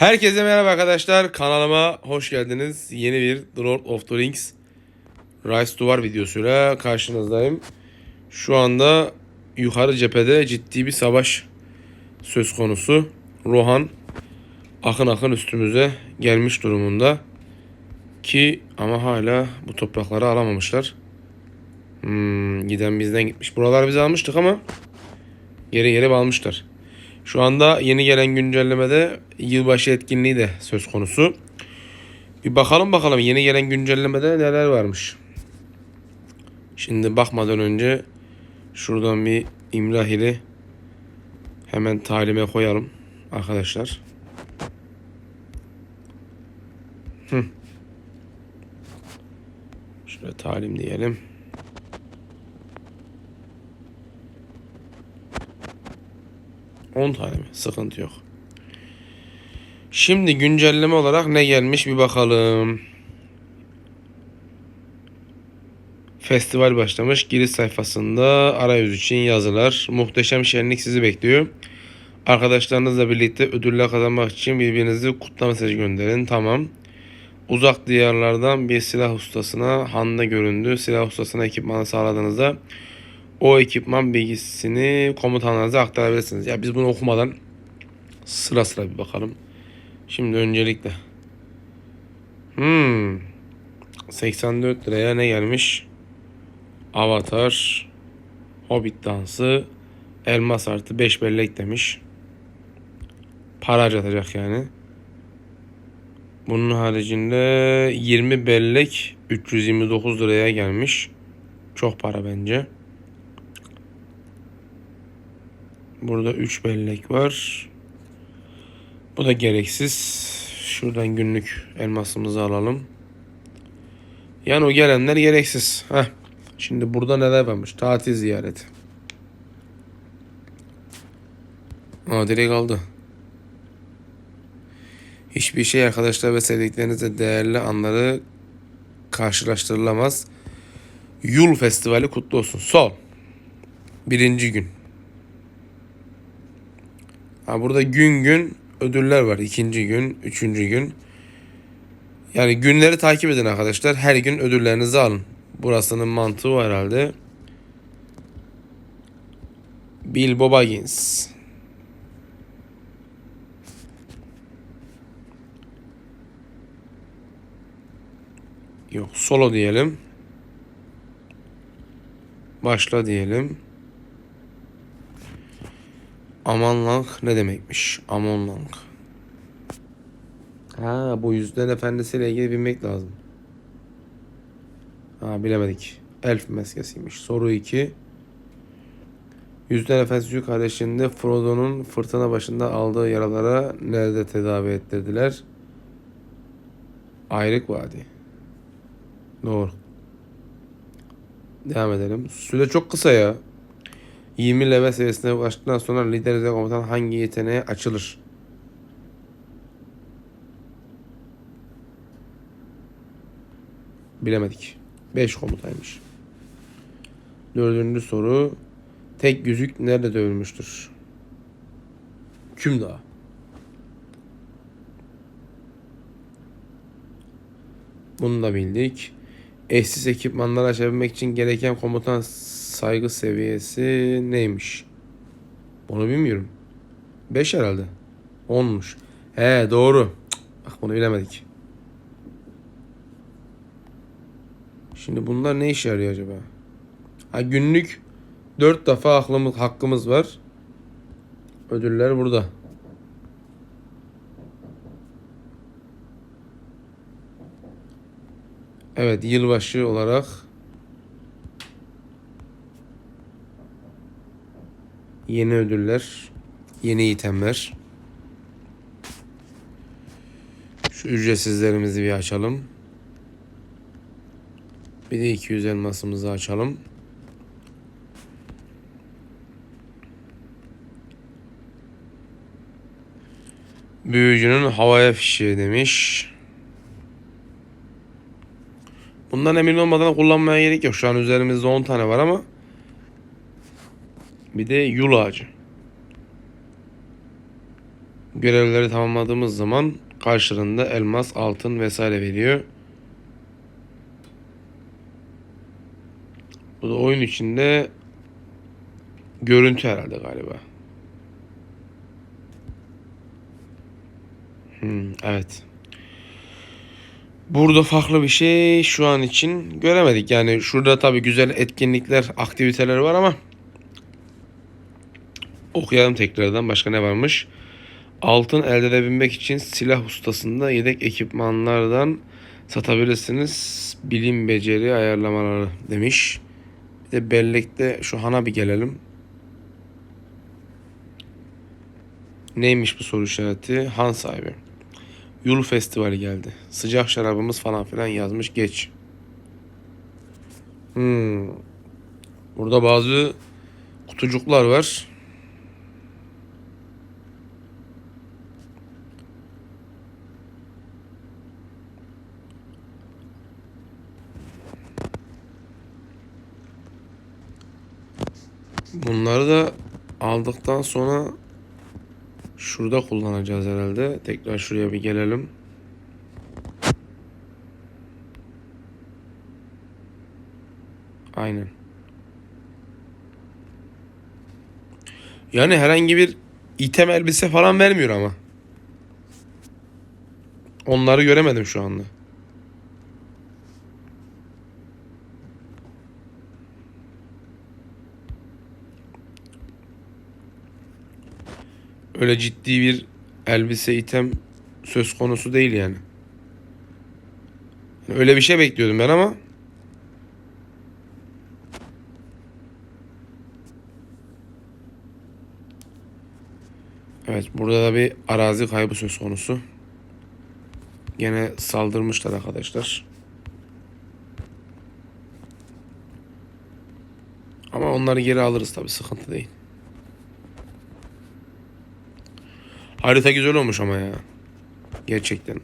Herkese merhaba arkadaşlar. Kanalıma hoş geldiniz. Yeni bir The Lord of the Rings Rise to War videosuyla karşınızdayım. Şu anda yukarı cephede ciddi bir savaş söz konusu. Rohan akın akın üstümüze gelmiş durumunda. Ki ama hala bu toprakları alamamışlar. Hmm, giden bizden gitmiş. Buralar biz almıştık ama geri geri almışlar. Şu anda yeni gelen güncellemede yılbaşı etkinliği de söz konusu. Bir bakalım bakalım yeni gelen güncellemede neler varmış. Şimdi bakmadan önce şuradan bir imlahili hemen talime koyalım arkadaşlar. Hı. Şöyle talim diyelim. On tane mi? Sıkıntı yok. Şimdi güncelleme olarak ne gelmiş bir bakalım. Festival başlamış. Giriş sayfasında arayüz için yazılar. Muhteşem şenlik sizi bekliyor. Arkadaşlarınızla birlikte ödüller kazanmak için birbirinizi kutla mesajı gönderin. Tamam. Uzak diyarlardan bir silah ustasına handa göründü. Silah ustasına ekipmanı sağladığınızda o ekipman bilgisini komutanlarınıza aktarabilirsiniz. Ya biz bunu okumadan sıra sıra bir bakalım. Şimdi öncelikle. Hmm. 84 liraya ne gelmiş? Avatar, Hobbit dansı, elmas artı 5 bellek demiş. Para harcatacak yani. Bunun haricinde 20 bellek 329 liraya gelmiş. Çok para bence. Burada 3 bellek var. Bu da gereksiz. Şuradan günlük elmasımızı alalım. Yani o gelenler gereksiz. Heh. Şimdi burada neler varmış? Tatil ziyareti. Aa direkt aldı. Hiçbir şey arkadaşlar ve sevdiklerinizle değerli anları karşılaştırılamaz. Yul Festivali kutlu olsun. Sol. Birinci gün. Ha burada gün gün ödüller var. İkinci gün, üçüncü gün. Yani günleri takip edin arkadaşlar. Her gün ödüllerinizi alın. Burasının mantığı var herhalde. Bilbo Baggins. Yok solo diyelim. Başla diyelim. Amanlang ne demekmiş? Amonlang. Ha bu yüzden efendisiyle ilgili bilmek lazım. Ha bilemedik. Elf meskesiymiş. Soru 2. Yüzden Efendisi kardeşinde Frodo'nun fırtına başında aldığı yaralara nerede tedavi ettirdiler? Ayrık Vadi. Doğru. Devam edelim. Süre çok kısa ya. 20 level seviyesine ulaştıktan sonra lider özel komutan hangi yeteneğe açılır? Bilemedik. 5 komutaymış. Dördüncü soru. Tek yüzük nerede dövülmüştür? Küm Dağı. Bunu da bildik. Eşsiz ekipmanları açabilmek için gereken komutan saygı seviyesi neymiş? Onu bilmiyorum. 5 herhalde. 10'muş. He doğru. Cık, Bak bunu bilemedik. Şimdi bunlar ne işe yarıyor acaba? Ha günlük 4 defa aklımız, hakkımız var. Ödüller burada. Evet yılbaşı olarak yeni ödüller, yeni itemler. Şu ücretsizlerimizi bir açalım. Bir de 200 elmasımızı açalım. Büyücünün havaya fişeği demiş. Bundan emin olmadan kullanmaya gerek yok. Şu an üzerimizde 10 tane var ama bir de yul ağacı. görevleri tamamladığımız zaman karşılığında elmas, altın vesaire veriyor. Bu da oyun içinde görüntü herhalde galiba. Hmm, evet. Burada farklı bir şey şu an için göremedik. Yani şurada tabii güzel etkinlikler, aktiviteler var ama okuyalım tekrardan başka ne varmış. Altın elde edebilmek için silah ustasında yedek ekipmanlardan satabilirsiniz. Bilim beceri ayarlamaları demiş. Bir de bellekte şu hana bir gelelim. Neymiş bu soru işareti? Han sahibi. Yul Festivali geldi. Sıcak şarabımız falan filan yazmış geç. Hmm. Burada bazı kutucuklar var. Bunları da aldıktan sonra şurada kullanacağız herhalde. Tekrar şuraya bir gelelim. Aynen. Yani herhangi bir item elbise falan vermiyor ama. Onları göremedim şu anda. Öyle ciddi bir elbise item söz konusu değil yani. Öyle bir şey bekliyordum ben ama Evet burada da bir arazi kaybı söz konusu. Gene saldırmışlar arkadaşlar. Ama onları geri alırız tabi sıkıntı değil. Harita güzel olmuş ama ya. Gerçekten.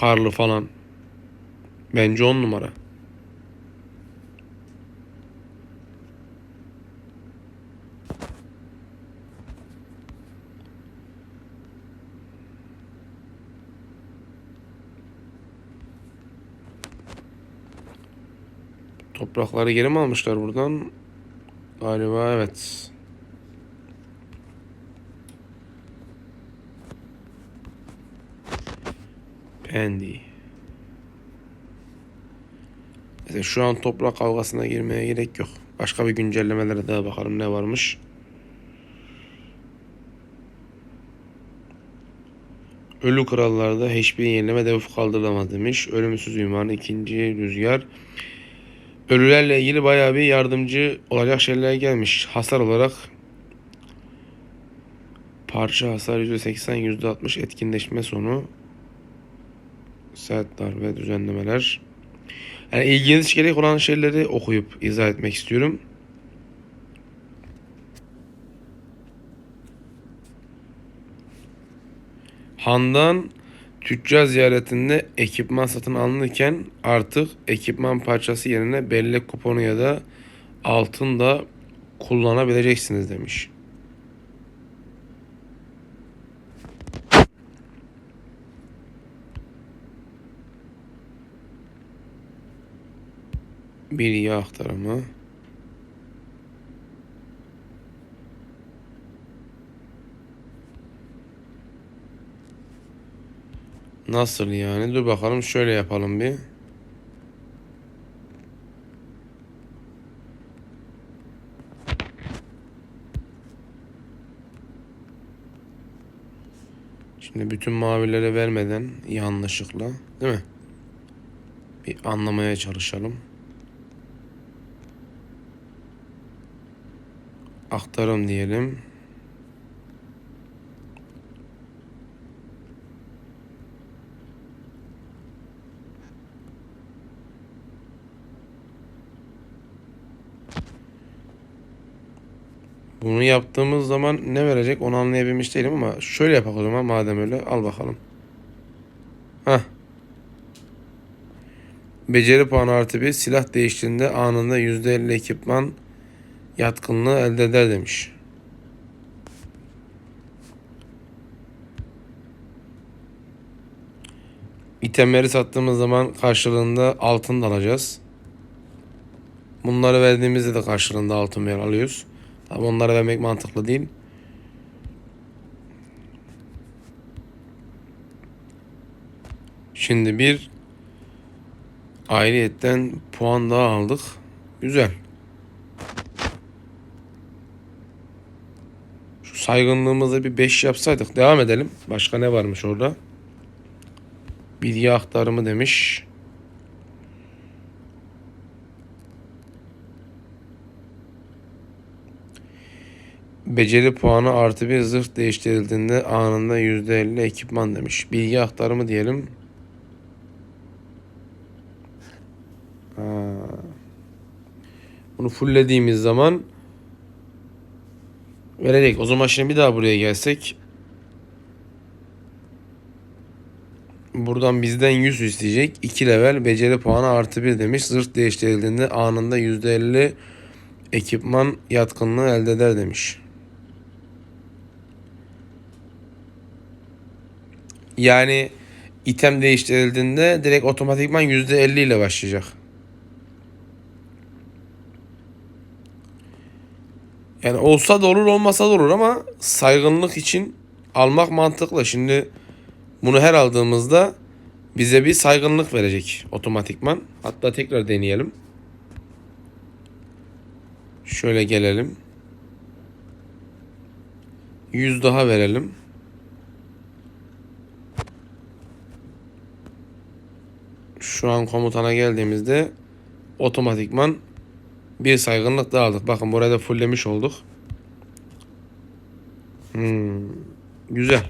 Karlı falan. Bence on numara. Toprakları geri mi almışlar buradan? Galiba evet. Andy. Mesela şu an toprak kavgasına girmeye gerek yok. Başka bir güncellemelere daha bakalım ne varmış. Ölü krallarda hiçbir yenileme debuff kaldırılamaz demiş. Ölümsüz ünvanı ikinci rüzgar. Ölülerle ilgili bayağı bir yardımcı olacak şeyler gelmiş. Hasar olarak parça hasar %80 %60 etkinleşme sonu sert darbe düzenlemeler. Yani ilginiz gerek olan şeyleri okuyup izah etmek istiyorum. Handan tüccar ziyaretinde ekipman satın alınırken artık ekipman parçası yerine bellek kuponu ya da altın da kullanabileceksiniz demiş. Bir yağ aktarımı. Nasıl yani? Dur bakalım şöyle yapalım bir. Şimdi bütün mavilere vermeden yanlışlıkla değil mi? Bir anlamaya çalışalım. Aktarım diyelim. Bunu yaptığımız zaman ne verecek onu anlayabilmiş değilim ama şöyle yapalım o zaman madem öyle al bakalım. Hah. Beceri puanı artı bir silah değiştiğinde anında %50 ekipman yatkınlığı elde eder demiş. İtemleri sattığımız zaman karşılığında altın da alacağız. Bunları verdiğimizde de karşılığında altın ver alıyoruz. Tabi onları vermek mantıklı değil. Şimdi bir ayrıyetten puan daha aldık. Güzel. Saygınlığımızı bir 5 yapsaydık. Devam edelim. Başka ne varmış orada? Bilgi aktarımı demiş. Beceri puanı artı bir zırh değiştirildiğinde anında %50 ekipman demiş. Bilgi aktarımı diyelim. Ha. Bunu fulllediğimiz zaman verecek. O zaman şimdi bir daha buraya gelsek. Buradan bizden 100 isteyecek. 2 level beceri puanı artı 1 demiş. Zırh değiştirildiğinde anında %50 ekipman yatkınlığı elde eder demiş. Yani item değiştirildiğinde direkt otomatikman %50 ile başlayacak. Yani olsa da olur olmasa da olur ama saygınlık için almak mantıklı. Şimdi bunu her aldığımızda bize bir saygınlık verecek otomatikman. Hatta tekrar deneyelim. Şöyle gelelim. 100 daha verelim. Şu an komutana geldiğimizde otomatikman bir saygınlık daha aldık. Bakın buraya da fulllemiş olduk. Hmm, güzel.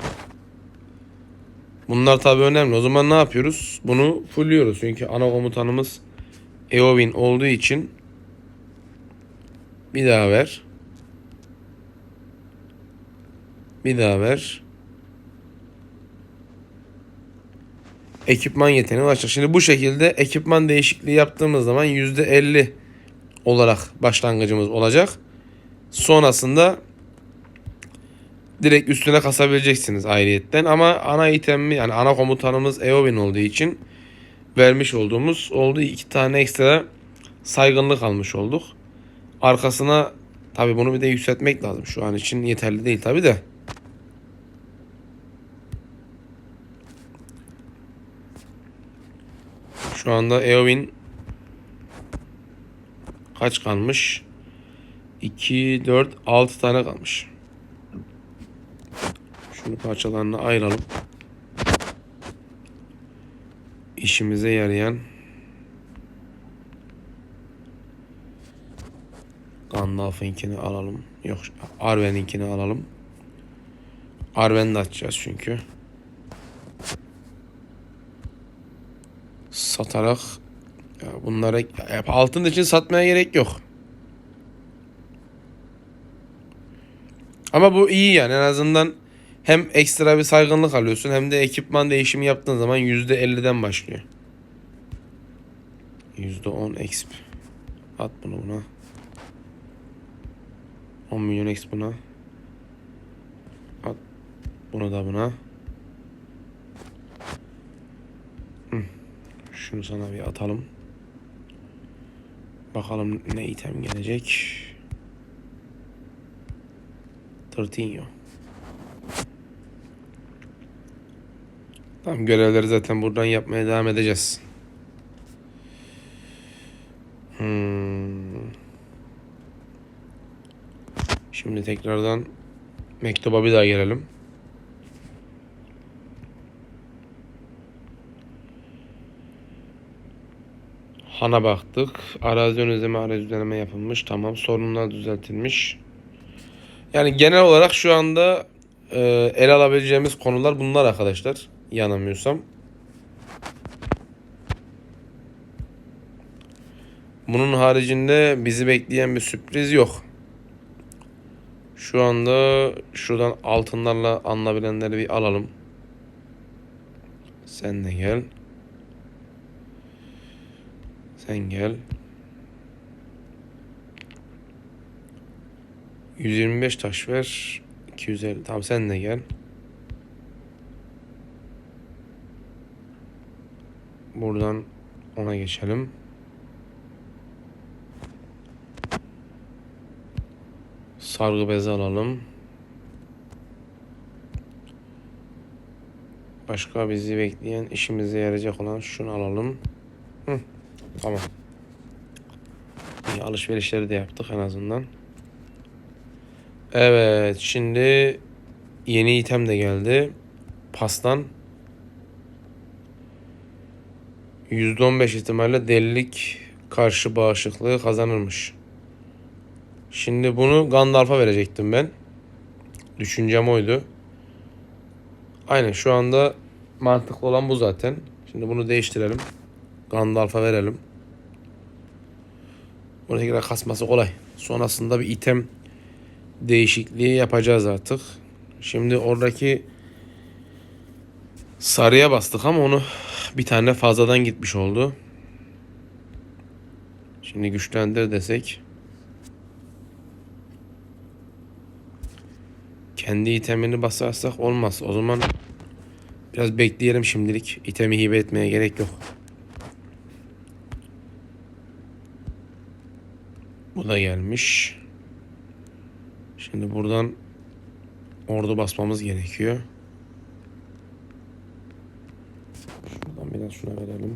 Bunlar tabi önemli. O zaman ne yapıyoruz? Bunu fullliyoruz. Çünkü ana komutanımız Eowyn olduğu için bir daha ver. Bir daha ver. Ekipman yeteneği ulaşacak. Şimdi bu şekilde ekipman değişikliği yaptığımız zaman %50 olarak başlangıcımız olacak. Sonrasında direkt üstüne kasabileceksiniz ayrıyetten ama ana itemi yani ana komutanımız Eowyn olduğu için vermiş olduğumuz oldu iki tane ekstra saygınlık almış olduk. Arkasına tabi bunu bir de yükseltmek lazım. Şu an için yeterli değil tabi de. Şu anda Eowyn kaç kalmış? 2, 4, 6 tane kalmış. Şunu parçalarına ayıralım. İşimize yarayan Gandalf'ınkini alalım. Yok Arwen'inkini alalım. Arwen'i de açacağız çünkü. Satarak ya bunlara altın için satmaya gerek yok. Ama bu iyi yani en azından hem ekstra bir saygınlık alıyorsun hem de ekipman değişimi yaptığın zaman %50'den başlıyor. %10 exp. At bunu buna. 10 milyon exp buna. At bunu da buna. Şunu sana bir atalım. Bakalım ne item gelecek. Tırtinho. Tamam görevleri zaten buradan yapmaya devam edeceğiz. Hmm. Şimdi tekrardan mektuba bir daha gelelim. Han'a baktık. Arazi ön izleme arayüz düzenleme yapılmış. Tamam. Sorunlar düzeltilmiş. Yani genel olarak şu anda e, ele alabileceğimiz konular bunlar arkadaşlar. Yanılmıyorsam. Bunun haricinde bizi bekleyen bir sürpriz yok. Şu anda şuradan altınlarla alınabilenleri bir alalım. Sen de gel. Sen gel. 125 taş ver. 250. Tamam sen de gel. Buradan ona geçelim. Sargı bezi alalım. Başka bizi bekleyen işimize yarayacak olan şunu alalım. Hı, tamam. İyi, alışverişleri de yaptık en azından. Evet şimdi yeni item de geldi. Pastan %15 ihtimalle delilik karşı bağışıklığı kazanırmış. Şimdi bunu Gandalf'a verecektim ben. Düşüncem oydu. Aynen şu anda mantıklı olan bu zaten. Şimdi bunu değiştirelim. Gandalf'a verelim. Bunu tekrar kasması kolay. Sonrasında bir item değişikliği yapacağız artık. Şimdi oradaki sarıya bastık ama onu bir tane fazladan gitmiş oldu. Şimdi güçlendir desek. Kendi itemini basarsak olmaz. O zaman biraz bekleyelim şimdilik. İtemi hibe etmeye gerek yok. Da gelmiş. Şimdi buradan ordu basmamız gerekiyor. Şuradan biraz şuna verelim.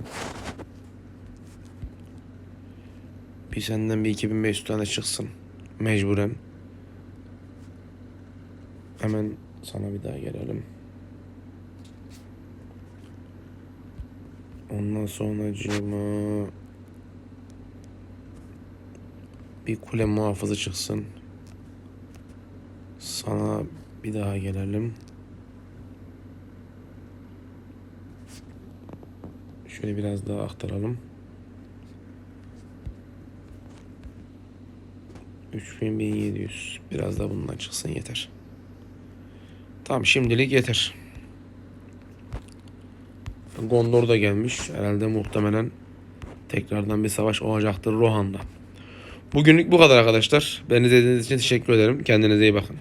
Bir senden bir 2500 tane çıksın. Mecburen. Hemen sana bir daha gelelim. Ondan sonra bir kule muhafızı çıksın. Sana bir daha gelelim. Şöyle biraz daha aktaralım. 3700. Biraz da bundan çıksın yeter. Tamam şimdilik yeter. Gondor da gelmiş. Herhalde muhtemelen tekrardan bir savaş olacaktır Rohan'da. Bugünlük bu kadar arkadaşlar. Beni izlediğiniz için teşekkür ederim. Kendinize iyi bakın.